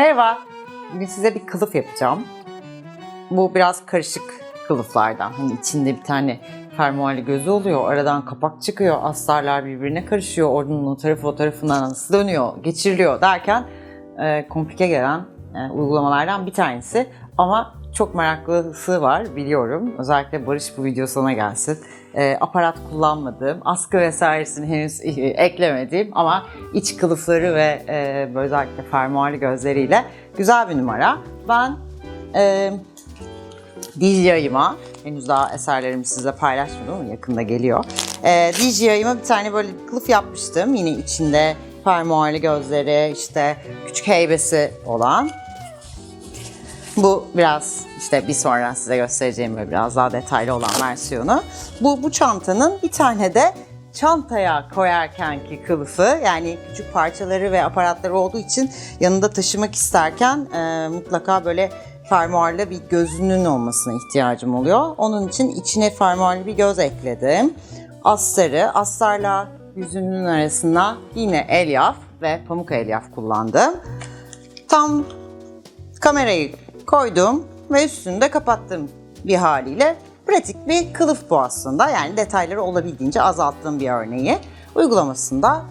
Merhaba. Bugün size bir kılıf yapacağım. Bu biraz karışık kılıflardan. Hani içinde bir tane fermuarlı gözü oluyor. Aradan kapak çıkıyor. Astarlar birbirine karışıyor. Oradan o tarafı o tarafından dönüyor, geçiriliyor derken e, komplike gelen e, uygulamalardan bir tanesi. Ama çok meraklısı var biliyorum. Özellikle Barış bu video sana gelsin. E, aparat kullanmadığım, askı vesairesini henüz eklemediğim ama iç kılıfları ve e, özellikle fermuarlı gözleriyle güzel bir numara. Ben e, DJI'ıma, henüz daha eserlerimi sizle paylaşmadım yakında geliyor. E, DJI'ıma bir tane böyle kılıf yapmıştım. Yine içinde fermuarlı gözleri, işte küçük heybesi olan. Bu biraz işte bir sonra size göstereceğim böyle biraz daha detaylı olan versiyonu. Bu, bu çantanın bir tane de çantaya koyarkenki kılıfı yani küçük parçaları ve aparatları olduğu için yanında taşımak isterken e, mutlaka böyle fermuarlı bir gözünün olmasına ihtiyacım oluyor. Onun için içine fermuarlı bir göz ekledim. Astarı, astarla yüzünün arasına yine elyaf ve pamuk elyaf kullandım. Tam kamerayı koydum ve üstünü de kapattım bir haliyle. Pratik bir kılıf bu aslında. Yani detayları olabildiğince azalttığım bir örneği. Uygulamasında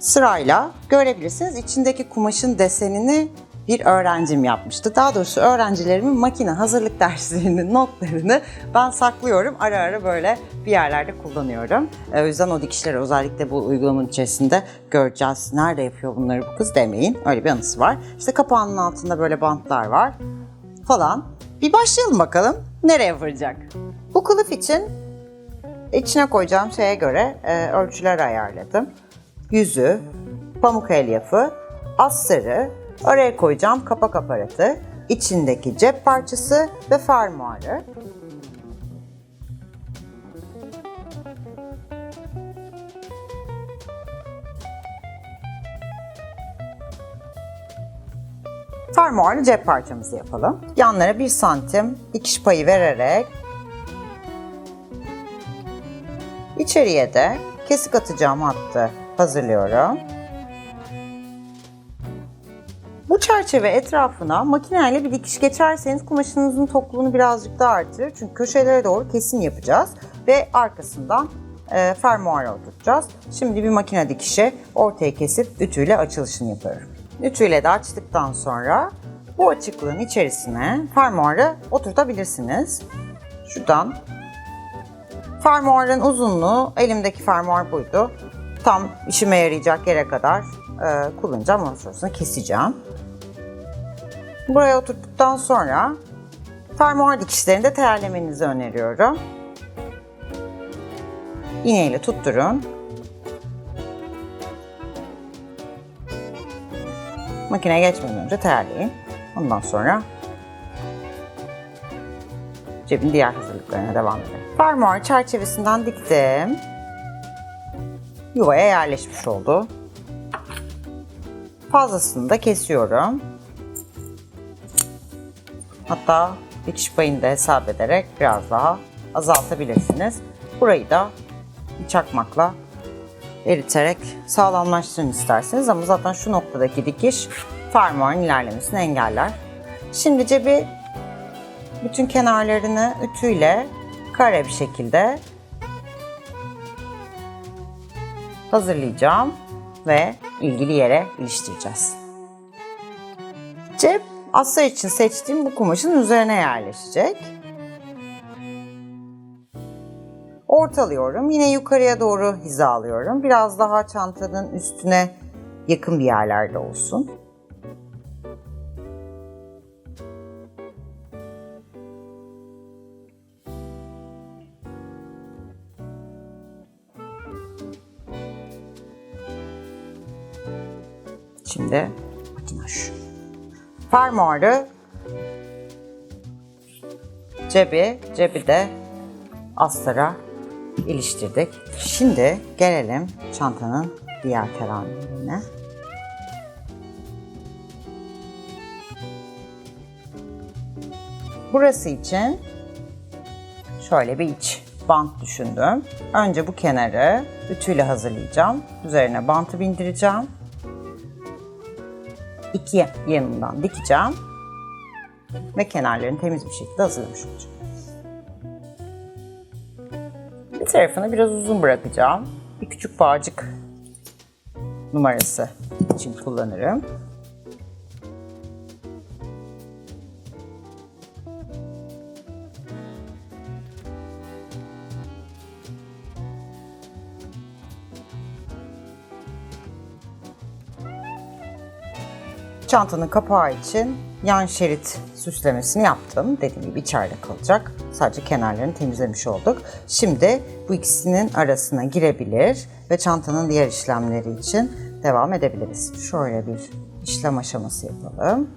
sırayla görebilirsiniz. İçindeki kumaşın desenini bir öğrencim yapmıştı. Daha doğrusu öğrencilerimin makine hazırlık derslerinin notlarını ben saklıyorum. Ara ara böyle bir yerlerde kullanıyorum. E, O yüzden o dikişleri özellikle bu uygulamanın içerisinde göreceğiz. Nerede yapıyor bunları bu kız demeyin. Öyle bir anısı var. İşte kapağının altında böyle bantlar var falan. Bir başlayalım bakalım nereye varacak. Bu kılıf için içine koyacağım şeye göre e, ölçüler ayarladım. Yüzü, pamuk elyafı, astarı, araya koyacağım kapak aparatı, içindeki cep parçası ve fermuarı. Fermuarlı cep parçamızı yapalım. Yanlara 1 santim dikiş payı vererek içeriye de kesik atacağım hattı hazırlıyorum. Bu çerçeve etrafına makineyle bir dikiş geçerseniz kumaşınızın tokluğunu birazcık daha artırır. Çünkü köşelere doğru kesim yapacağız ve arkasından e, fermuarı oturtacağız. Şimdi bir makine dikişi ortaya kesip ütüyle açılışını yapıyorum. Ütüyle de açtıktan sonra bu açıklığın içerisine fermuarı oturtabilirsiniz. Şuradan fermuarın uzunluğu elimdeki fermuar buydu. Tam işime yarayacak yere kadar e, kullanacağım. Ondan sonrasında keseceğim. Buraya oturttuktan sonra fermuar dikişlerini de terlemenizi öneriyorum. İğneyle tutturun. Makineye geçmeden önce terleyin. Ondan sonra cebin diğer hazırlıklarına devam edelim. Fermuar çerçevesinden diktim. Yuvaya yerleşmiş oldu. Fazlasını da kesiyorum. Hatta dikiş payını da hesap ederek biraz daha azaltabilirsiniz. Burayı da çakmakla eriterek sağlamlaştırın isterseniz ama zaten şu noktadaki dikiş fermuarın ilerlemesini engeller. Şimdi cebi bütün kenarlarını ütüyle kare bir şekilde hazırlayacağım ve ilgili yere iliştireceğiz. Cep astar için seçtiğim bu kumaşın üzerine yerleşecek. Ortalıyorum. Yine yukarıya doğru hizalıyorum. Biraz daha çantanın üstüne yakın bir yerlerde olsun. Şimdi makinaj. Fermuarı cebi, cebi de astara iliştirdik. Şimdi gelelim çantanın diğer teramine. Burası için şöyle bir iç bant düşündüm. Önce bu kenarı ütüyle hazırlayacağım. Üzerine bantı bindireceğim. iki yanından dikeceğim. Ve kenarlarını temiz bir şekilde hazırlamış olacağım. Tarafını biraz uzun bırakacağım. Bir küçük bağcık numarası için kullanırım. Çantanın kapağı için yan şerit süslemesini yaptım. Dediğim gibi içeride kalacak. Sadece kenarlarını temizlemiş olduk. Şimdi bu ikisinin arasına girebilir ve çantanın diğer işlemleri için devam edebiliriz. Şöyle bir işlem aşaması yapalım.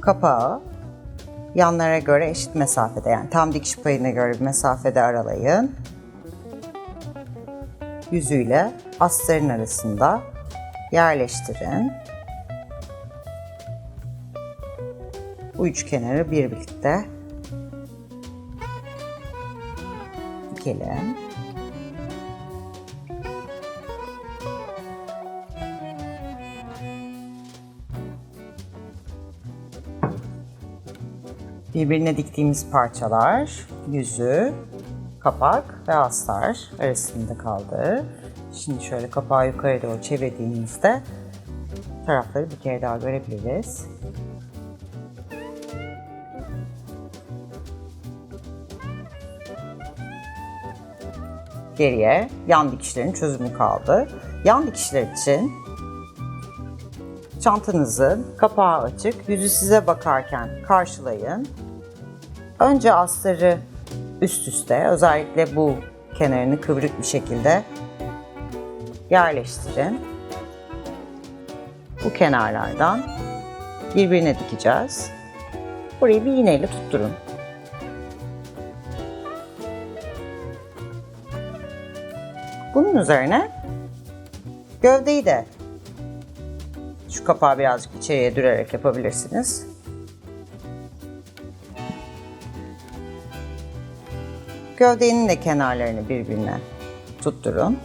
Kapağı yanlara göre eşit mesafede yani tam dikiş payına göre bir mesafede aralayın. Yüzüyle astarın arasında yerleştirin. Bu üç kenarı bir birlikte dikelim. Birbirine diktiğimiz parçalar, yüzü, kapak ve astar arasında kaldı. Şimdi şöyle kapağı yukarı doğru çevirdiğimizde tarafları bir kere daha görebiliriz. Geriye yan dikişlerin çözümü kaldı. Yan dikişler için çantanızın kapağı açık, yüzü size bakarken karşılayın. Önce astarı üst üste, özellikle bu kenarını kıvrık bir şekilde yerleştirin. Bu kenarlardan birbirine dikeceğiz. Burayı bir iğneyle tutturun. Bunun üzerine gövdeyi de şu kapağı birazcık içeriye dürerek yapabilirsiniz. Gövdenin de kenarlarını birbirine tutturun.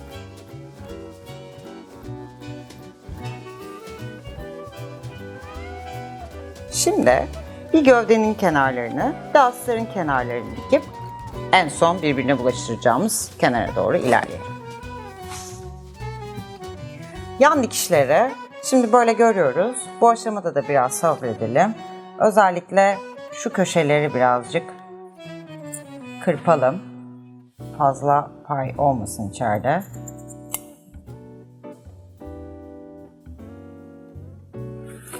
Şimdi bir gövdenin kenarlarını, bir astarın kenarlarını dikip en son birbirine bulaştıracağımız kenara doğru ilerleyelim. Yan dikişleri şimdi böyle görüyoruz. Bu aşamada da biraz sabredelim. Özellikle şu köşeleri birazcık kırpalım. Fazla pay olmasın içeride.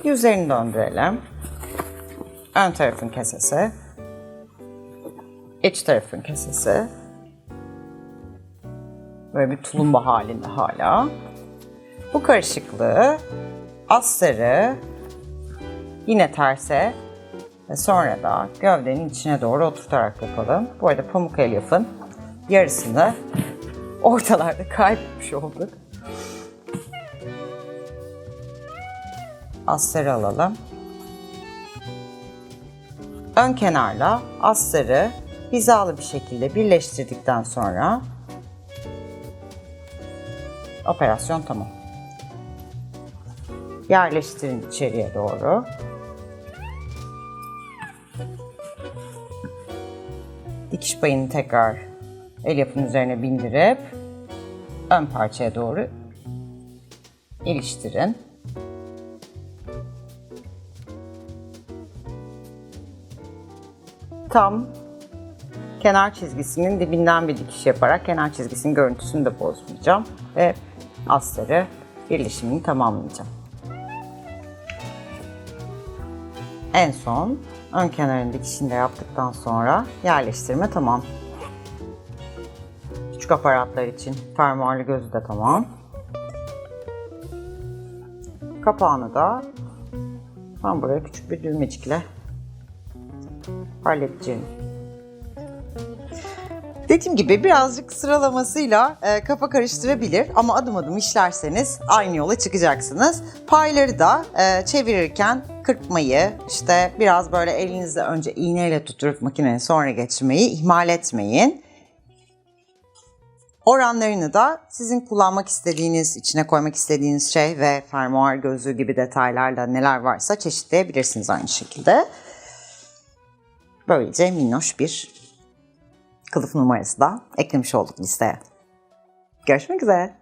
Yüzlerini döndürelim. Ön tarafın kesesi. iç tarafın kesesi. Böyle bir tulumba halinde hala. Bu karışıklığı astarı yine terse ve sonra da gövdenin içine doğru oturtarak yapalım. Bu arada pamuk elyafın yarısını ortalarda kaybetmiş olduk. Astarı alalım. Ön kenarla astarı hizalı bir şekilde birleştirdikten sonra operasyon tamam. Yerleştirin içeriye doğru. Dikiş payını tekrar el yapının üzerine bindirip ön parçaya doğru iliştirin. Tam kenar çizgisinin dibinden bir dikiş yaparak kenar çizgisinin görüntüsünü de bozmayacağım ve astarı birleşimini tamamlayacağım. En son ön kenarın dikişini yaptıktan sonra yerleştirme tamam. Küçük aparatlar için fermuarlı gözü de tamam. Kapağını da ben buraya küçük bir düğmecikle halledeceğim. Dediğim gibi birazcık sıralamasıyla e, kafa karıştırabilir ama adım adım işlerseniz aynı yola çıkacaksınız. Payları da e, çevirirken kırpmayı, işte biraz böyle elinizde önce iğneyle tuturup makineye sonra geçirmeyi ihmal etmeyin. Oranlarını da sizin kullanmak istediğiniz, içine koymak istediğiniz şey ve fermuar gözlüğü gibi detaylarla neler varsa çeşitleyebilirsiniz aynı şekilde. Böylece minnoş bir kılıf numarası da eklemiş olduk listeye. Görüşmek üzere.